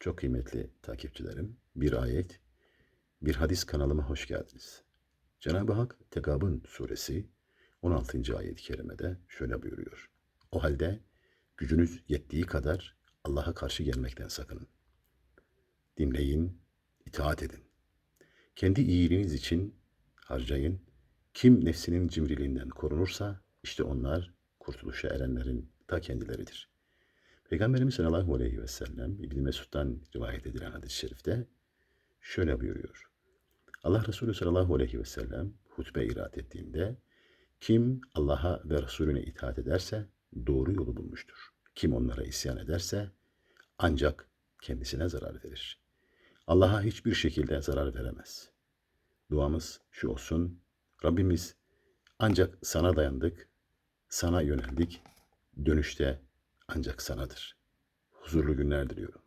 Çok kıymetli takipçilerim, bir ayet, bir hadis kanalıma hoş geldiniz. Cenab-ı Hak Tegabun suresi 16. ayet-i kerimede şöyle buyuruyor. O halde gücünüz yettiği kadar Allah'a karşı gelmekten sakının. Dinleyin, itaat edin. Kendi iyiliğiniz için harcayın. Kim nefsinin cimriliğinden korunursa işte onlar kurtuluşa erenlerin ta kendileridir. Peygamberimiz sallallahu aleyhi ve sellem İbn Mesud'dan rivayet edilen hadis-i şerifte şöyle buyuruyor. Allah Resulü sallallahu aleyhi ve sellem hutbe irat ettiğinde kim Allah'a ve Resulüne itaat ederse doğru yolu bulmuştur. Kim onlara isyan ederse ancak kendisine zarar verir. Allah'a hiçbir şekilde zarar veremez. Duamız şu olsun. Rabbimiz ancak sana dayandık, sana yöneldik. Dönüşte ancak sanadır. Huzurlu günler diliyorum.